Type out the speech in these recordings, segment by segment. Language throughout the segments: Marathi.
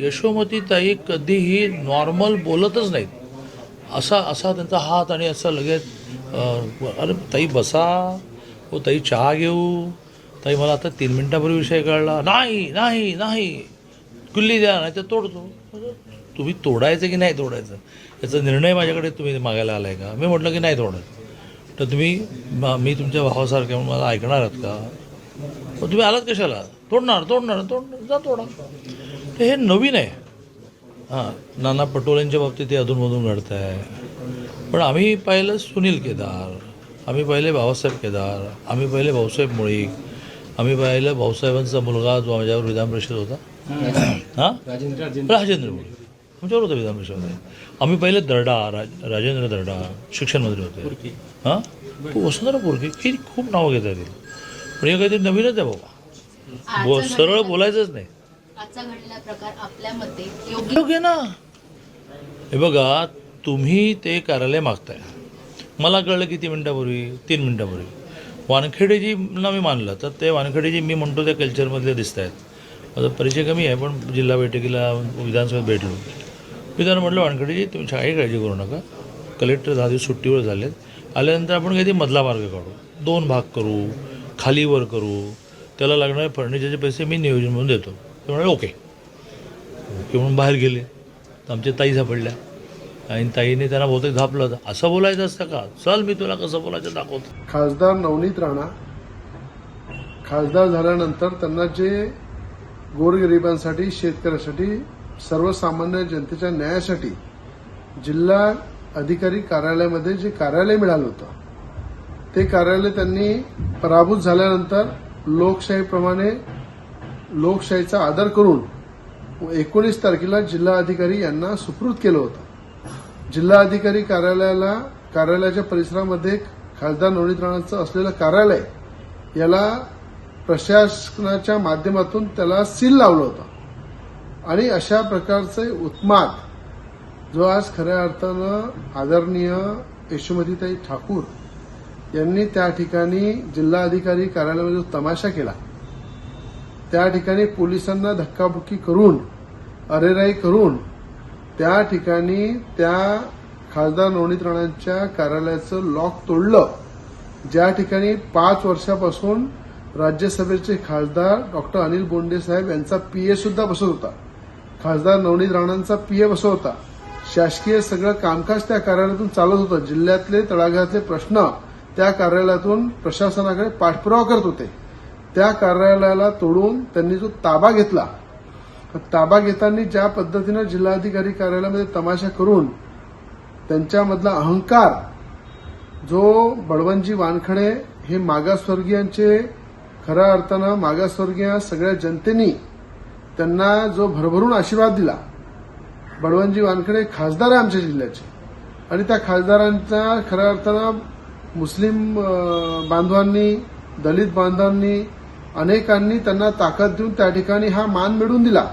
यशोमतीताई कधीही नॉर्मल बोलतच नाहीत. असा असा त्यांचा हात आणि असा लगेच अरे ताई बसा हो ताई चहा घेऊ. ताई मला आता तीन मिनटापूर्वी विषय कळला. नाही नाही नाही. कुल्ली द्या नाही तर तोडतो. तुम्ही तोडायचं की नाही तोडायचं? याचा निर्णय माझ्याकडे तुम्ही मागायला आला आहे का? मी म्हटलं की नाही तोडत. तर तुम्ही मी तुमच्या भावासारखे म्हणून मला ऐकणार आहात का? मग तुम्ही आलात कशाला? तोडणार तोडणार तोडणार. जा तोडा. तर हे नवीन आहे. हां नाना पटोलेंच्या बाबतीत ते अधूनमधून घडतं आहे पण आम्ही पाहिलं सुनील केदार आम्ही पाहिले भाऊसाहेब केदार आम्ही पाहिले भाऊसाहेब मुळीक आम्ही पाहिलं भाऊसाहेबांचा मुलगा जो माझ्यावर विधान परिषद होता. हां? राजेंद्र. राजेंद्र राजेंद्र मुळीक. आमच्यावर होता विधान परिषद. आम्ही पाहिले दर्डा राज राजेंद्र दर्डा शिक्षण मंत्री होते हां? वसुंधरा पोरके. ही खूप नावं घेता येतील पण हे काहीतरी नवीनच आहे बाबा. बो सरळ बोलायचंच नाही. आजचा घडलेला प्रकार आपल्या मते योग्य योग्य ना. हे बघा तुम्ही ते कार्यालय मागताय. मला कळलं किती मिनटापूर्वी तीन मिनटापूर्वी. वानखेडेजी ना मी मानलं तर ते वानखेडेजी मी म्हणतो त्या कल्चरमधले दिसत आहेत माझा परिचय कमी आहे पण जिल्हा बैठकीला विधानसभेत भेटलो. मी त्यांना म्हटलं वानखेडेजी तुम्ही काही काळजी करू नका. कलेक्टर दहा दिवस सुट्टीवर झालेत. आल्यानंतर आपण काहीतरी मधला मार्ग काढू. दोन भाग करू खालीवर करू. त्याला लागणारे फर्निचरचे पैसे मी नियोजन म्हणून देतो. ते म्हणाले ओके. ओके म्हणून बाहेर गेले. तर आमच्या ताई सापडल्या. आणि ताईने त्यांना बहुतेक झापलं होतं. असं बोलायचं असतं का? चल मी तुला कसं बोलायचं दाखवतो. खासदार नवनीत राणा खासदार झाल्यानंतर त्यांना जे गोरगरिबांसाठी शेतकऱ्यासाठी सर्वसामान्य जनतेच्या न्यायासाठी जिल्हा अधिकारी कार्यालयामध्ये जे कार्यालय मिळालं होतं ते कार्यालय त्यांनी पराभूत झाल्यानंतर लोकशाहीप्रमाणे लोकशाहीचा आदर करून एकोणीस तारखेला जिल्हा अधिकारी यांना सुपूर्द केलं होतं. जिल्हा अधिकारी कार्यालयाला कार्यालयाच्या परिसरामध्ये खासदार नवनीत राणांचं असलेलं कार्यालय याला प्रशासनाच्या माध्यमातून त्याला सील लावलं होतं. आणि अशा प्रकारचे उत्माद जो आज खऱ्या अर्थानं आदरणीय यशोमतीताई ठाकूर यांनी त्या ठिकाणी जिल्हा अधिकारी कार्यालयामध्ये तमाशा केला त्या ठिकाणी पोलिसांना धक्काबुक्की करून अरेराई करून त्या ठिकाणी त्या खासदार नवनीत राणांच्या कार्यालयाचं लॉक तोडलं. ज्या ठिकाणी पाच वर्षापासून राज्यसभेचे खासदार डॉक्टर अनिल बोंडे साहेब यांचा पीए सुद्धा बसत होता. खासदार नवनीत राणांचा पीए बसत होता. शासकीय सगळं कामकाज त्या कार्यालयातून चालत होतं. जिल्ह्यातले तळागाळातले प्रश्न त्या कार्यालयातून प्रशासनाकडे पाठपुरावा करत होते. त्या कार्यालयाला तोडून त्यांनी जो ताबा घेतला ताबा घेताना ज्या पद्धतीनं जिल्हाधिकारी कार्यालयामध्ये तमाशा करून त्यांच्यामधला अहंकार जो बळवंतजी वानखडे हे मागासवर्गीयांचे खऱ्या अर्थानं मागासवर्गीय सगळ्या जनतेनी त्यांना जो भरभरून आशीर्वाद दिला बळवंतजी वानखडे खासदार आहे आमच्या जिल्ह्याचे. आणि त्या खासदारांचा खऱ्या अर्थानं मुस्लिम बांधवांनी दलित बांधवांनी अनेकांनी त्यांना ताकद देऊन त्या ठिकाणी हा मान मिळवून दिला.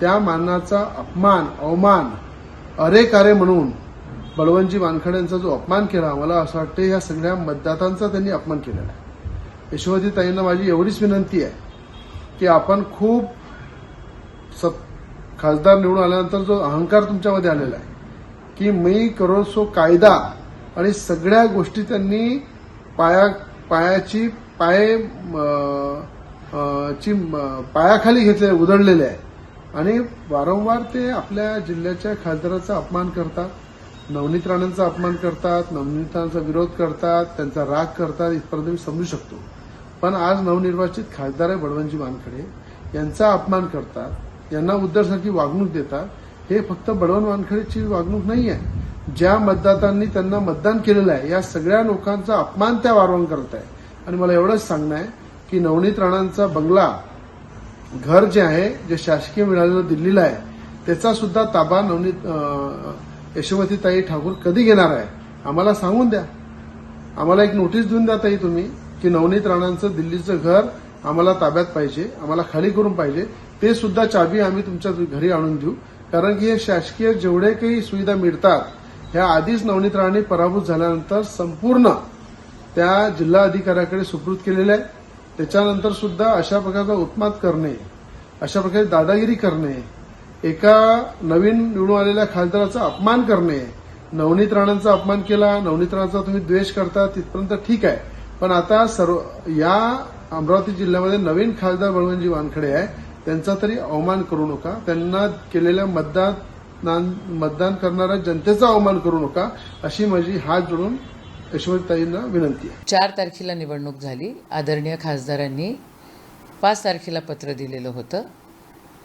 त्या मानाचा अपमान अवमान अरे कारे म्हणून बळवंतजी वानखड्यांचा जो अपमान केला मला असं वाटतं या सगळ्या मतदातांचा त्यांनी अपमान केलेला आहे. यशोवती ताईंना माझी एवढीच विनंती आहे की आपण खूप सत खासदार निवडून आल्यानंतर जो अहंकार तुमच्यामध्ये आलेला आहे की मी करो सो कायदा आणि सगळ्या गोष्टी त्यांनी पाया पायाची पाय ची पायाखाली घेतले उधळलेले आहे. आणि वारंवार ते आपल्या जिल्ह्याच्या खासदाराचा अपमान करतात नवनीत राणांचा अपमान करतात नवनीतांचा विरोध करतात त्यांचा राग करतात इथपर्यंत मी समजू शकतो. पण आज नवनिर्वाचित खासदार आहे बळवंतजी वानखडे. यांचा अपमान करतात यांना उद्धवसारखी वागणूक देतात. हे फक्त बळवंत वानखडेची वागणूक नाही आहे ज्या मतदातांनी त्यांना मतदान केलेलं आहे या सगळ्या लोकांचा अपमान त्या वारंवार करत आहे आणि मला एवढंच सांगणं आहे की नवनीत राणांचा बंगला घर जे आहे जे शासकीय मिळालेलं दिल्लीला आहे त्याचा सुद्धा ताबा नवनीत अं, यशोमतीताई ठाकूर कधी घेणार आहे? आम्हाला सांगून द्या. आम्हाला एक नोटीस देऊन द्या ताई तुम्ही की नवनीत राणांचं दिल्लीचं घर आम्हाला ताब्यात पाहिजे आम्हाला खाली करून पाहिजे. ते सुद्धा चाबी आम्ही तुमच्या घरी आणून देऊ. कारण की हे शासकीय जेवढे काही सुविधा मिळतात ह्या आधीच नवनीत राणे पराभूत झाल्यानंतर संपूर्ण त्या जिल्हा अधिकाऱ्याकडे सुपूर्द केलेल्या आहे. त्याच्यानंतर सुद्धा अशा प्रकारचा उत्माद करणे अशा प्रकारे दादागिरी करणे एका नवीन निवडून आलेल्या खासदाराचा अपमान करणे नवनीत राणांचा अपमान केला नवनीत राणांचा तुम्ही द्वेष करता तिथपर्यंत ठीक आहे. पण आता सर्व या अमरावती जिल्ह्यामध्ये नवीन खासदार बळवंतजी वानखडे आहे त्यांचा तरी अवमान करू नका. त्यांना केलेल्या मतदान मतदान करणाऱ्या जनतेचा अवमान करू नका अशी माझी हात जोडून यशवंतताईंना विनंती आहे. चार तारखेला निवडणूक झाली. आदरणीय खासदारांनी पाच तारखेला पत्र दिलेलं होतं.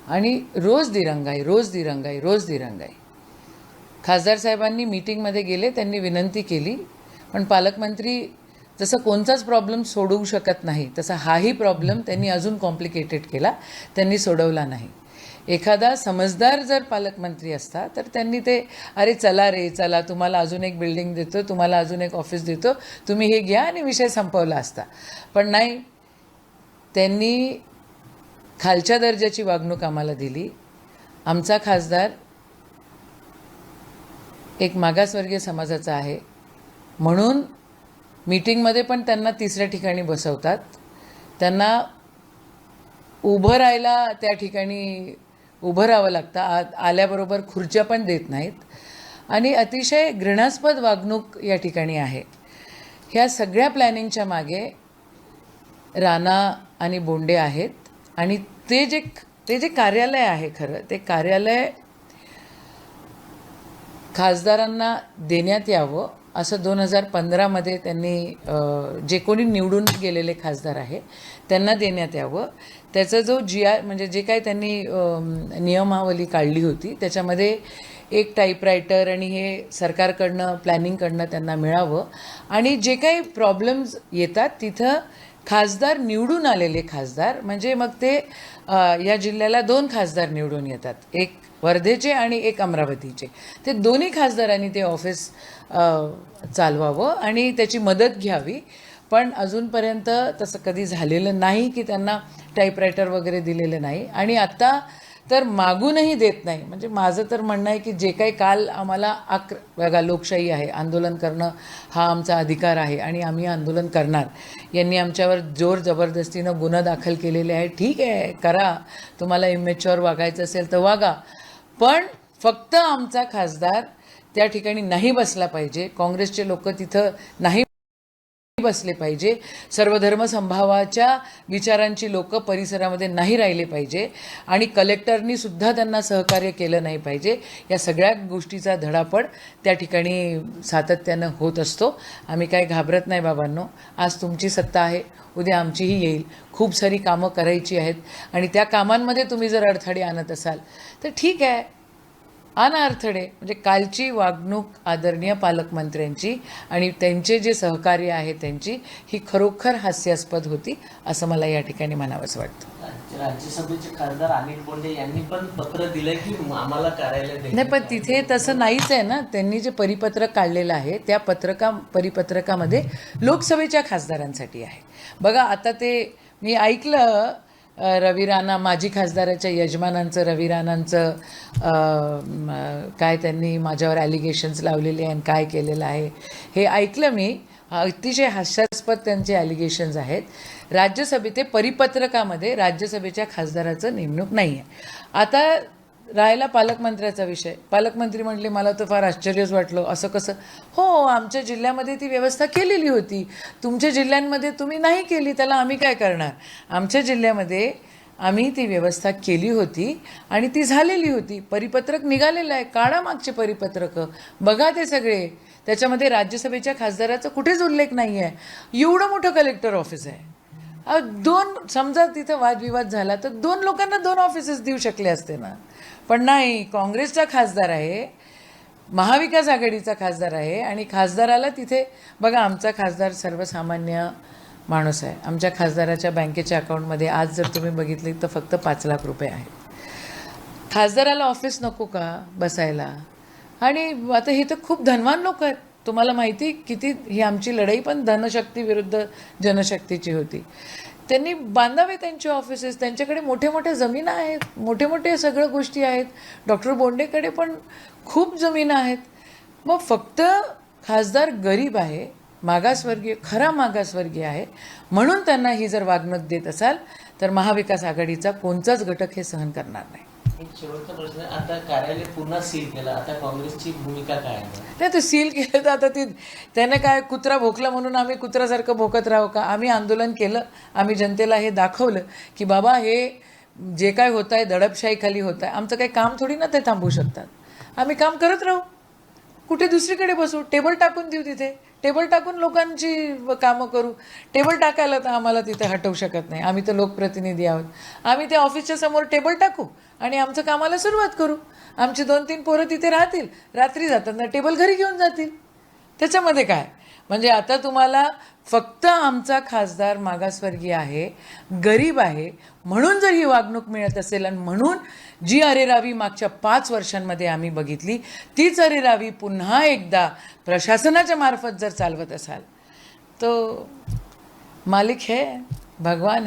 आणि रोज दिरंगाई रोज दिरंगाई रोज दिरंगाई. खासदार साहेबांनी मीटिंगमध्ये गेले त्यांनी विनंती केली. पण पालकमंत्री जसं कोणताच प्रॉब्लेम सोडवू शकत नाही तसा हाही प्रॉब्लेम त्यांनी अजून कॉम्प्लिकेटेड केला. त्यांनी सोडवला नाही. एखादा समजदार जर पालकमंत्री असता तर त्यांनी ते अरे चला रे चला तुम्हाला अजून एक बिल्डिंग देतो तुम्हाला अजून एक ऑफिस देतो तुम्ही हे घ्या आणि विषय संपवला असता. पण नाही त्यांनी खालच्या दर्जाची वागणूक आम्हाला दिली. आमचा खासदार एक मागासवर्गीय समाजाचा आहे. म्हणून मीटिंगमध्ये पण त्यांना तिसऱ्या ठिकाणी बसवतात. त्यांना उभं राहायला त्या ठिकाणी उभं राहावं लागतं. आ आल्याबरोबर खुर्च्या पण देत नाहीत. आणि अतिशय घृणास्पद वागणूक या ठिकाणी आहे. ह्या सगळ्या प्लॅनिंगच्या मागे राणा आणि बोंडे आहेत. आणि ते जे ते जे कार्यालय आहे खरं ते कार्यालय खासदारांना देण्यात यावं असं दोन हजार पंधरामध्ये त्यांनी जे कोणी निवडून गेलेले खासदार आहे त्यांना देण्यात यावं. त्याचा जो जी आर म्हणजे जे काय त्यांनी नियमावली काढली होती त्याच्यामध्ये एक टाईपरायटर आणि हे सरकारकडनं प्लॅनिंगकडनं त्यांना मिळावं. आणि जे काही प्रॉब्लेम्स येतात तिथं खासदार निवडून आलेले खासदार म्हणजे मग ते या जिल्ह्याला दोन खासदार निवडून येतात. एक वर्धेचे आणि एक अमरावतीचे. ते दोन्ही खासदारांनी ते ऑफिस चालवावं आणि त्याची मदत घ्यावी. पण अजूनपर्यंत तसं कधी झालेलं नाही की त्यांना टाईपरायटर वगैरे दिलेलं नाही. आणि आत्ता तर मागूनही देत नाही. म्हणजे माझं तर म्हणणं आहे की जे काही काल आम्हाला आक्र बघा लोकशाही आहे आंदोलन करणं हा आमचा अधिकार आहे आणि आम्ही आंदोलन करणार. यांनी आमच्यावर जोर जबरदस्तीनं गुन्हा दाखल केलेले आहे ठीक आहे करा. तुम्हाला इमेच्युअर वागायचं असेल तर वागा. पण फक्त आमचा खासदार त्या ठिकाणी नाही बसला पाहिजे. काँग्रेसचे लोक तिथं नाही बसले पाहिजे. सर्वधर्म संभावाच्या विचारांची लोक परिसरामध्ये नाही राहिले पाहिजे. आणि कलेक्टरनी सुद्धा त्यांना सहकार्य केलं नाही पाहिजे. या सगळ्या गोष्टीचा धडापड त्या ठिकाणी सातत्यानं होत असतो. आम्ही काय घाबरत नाही बाबांनो. आज तुमची सत्ता आहे. उद्या आमचीही येईल. खूप सारी कामं करायची आहेत. आणि त्या कामांमध्ये तुम्ही जर अडथळे आणत असाल तर ठीक आहे. अडथळे म्हणजे कालची वागणूक आदरणीय पालकमंत्र्यांची आणि त्यांचे जे सहकार्य आहे त्यांची ही खरोखर हास्यास्पद होती असं मला या ठिकाणी म्हणावंसं वाटतं. राज्य- राज्यसभेचे खासदार अनिल बोंडे यांनी पण पत्र दिलंय की आम्हाला कार्यालय द्यायचं नाही पण तिथे तसं नाहीच आहे ना. त्यांनी जे परिपत्रक काढलेलं आहे त्या पत्रका परिपत्रकामध्ये लोकसभेच्या खासदारांसाठी आहे. बघा आता ते मी ऐकलं रवी राणा माजी खासदाराच्या यजमानांचं रवी राणांचं काय त्यांनी माझ्यावर ॲलिगेशन्स लावलेले आणि काय केलेलं आहे हे ऐकलं मी. अतिशय हास्यास्पद त्यांचे ॲलिगेशन्स आहेत. राज्यसभे ते परिपत्रकामध्ये राज्यसभेच्या खासदाराचं नेमणूक नाही आहे आता राहिला पालकमंत्र्याचा विषय. पालकमंत्री म्हटले मला तर फार आश्चर्यच वाटलं. असं कसं? हो आमच्या जिल्ह्यामध्ये ती व्यवस्था केलेली होती. तुमच्या जिल्ह्यांमध्ये तुम्ही नाही केली त्याला आम्ही काय करणार? आमच्या जिल्ह्यामध्ये आम्ही ती व्यवस्था केली होती आणि ती झालेली होती. परिपत्रक निघालेलं आहे. काढा मागचे परिपत्रकं. बघा ते सगळे. त्याच्यामध्ये राज्यसभेच्या खासदाराचा कुठेच उल्लेख नाही आहे एवढं मोठं कलेक्टर ऑफिस आहे. दोन समजा तिथं वादविवाद झाला तर दोन लोकांना दोन ऑफिसेस देऊ शकले असते ना. पण नाही काँग्रेसचा खासदार आहे महाविकास आघाडीचा खासदार आहे आणि खासदाराला तिथे बघा आमचा खासदार सर्वसामान्य माणूस आहे. आमच्या खासदाराच्या बँकेच्या अकाउंटमध्ये आज जर तुम्ही बघितली तर फक्त पाच लाख रुपये आहेत. खासदाराला ऑफिस नको का बसायला? आणि आता हे तर खूप धनवान लोक आहेत. तुम्हाला माहिती किती ही आमची लढाई पण धनशक्ती विरुद्ध जनशक्तीची होती. त्यांनी बांधावे त्यांचे ऑफिसेस त्यांच्याकडे मोठ्या मोठ्या जमीन आहेत मोठे मोठे सगळ्या गोष्टी आहेत. डॉक्टर बोंडेकडे पण खूप जमीन आहेत. मग फक्त खासदार गरीब आहे मागासवर्गीय खरा मागासवर्गीय आहे म्हणून त्यांना ही जर वागणूक देत असाल तर महाविकास आघाडीचा कोणताच घटक हे सहन करणार नाही. शेवटचा प्रश्न आता कार्यालय पुन्हा सील केलं. आता काँग्रेसची भूमिका काय आहे? नाही ते सील केलं तर आता ती त्याने काय कुत्रा भोकला म्हणून आम्ही कुत्र्यासारखं भोकत राहू का? आम्ही आंदोलन केलं. आम्ही जनतेला हे दाखवलं की बाबा हे जे काय होत आहे दडपशाहीखाली होत आहे आमचं काही काम थोडी ना ते थांबवू शकतात. आम्ही काम करत राहू. कुठे दुसरीकडे बसू? टेबल टाकून देऊ तिथे. टेबल टाकून लोकांची कामं करू. टेबल टाकायला तर आम्हाला तिथे हटवू शकत नाही. आम्ही तर लोकप्रतिनिधी आहोत. आम्ही त्या ऑफिसच्या समोर टेबल टाकू आणि आमचं कामाला सुरुवात करू. आमची दोन तीन पोरं तिथे राहतील. रात्री जाताना टेबल घरी घेऊन जातील. त्याच्यामध्ये काय? म्हणजे आता तुम्हाला फक्त आमचा खासदार मागासवर्गीय आहे गरीब आहे म्हणून जर ही वागणूक मिळत असेल आणि म्हणून जी अरेरावी मागच्या पाच वर्षांमध्ये आम्ही बघितली तीच अरेरावी पुन्हा एकदा प्रशासनाच्या मार्फत जर चालवत असाल तो मालिक है भगवान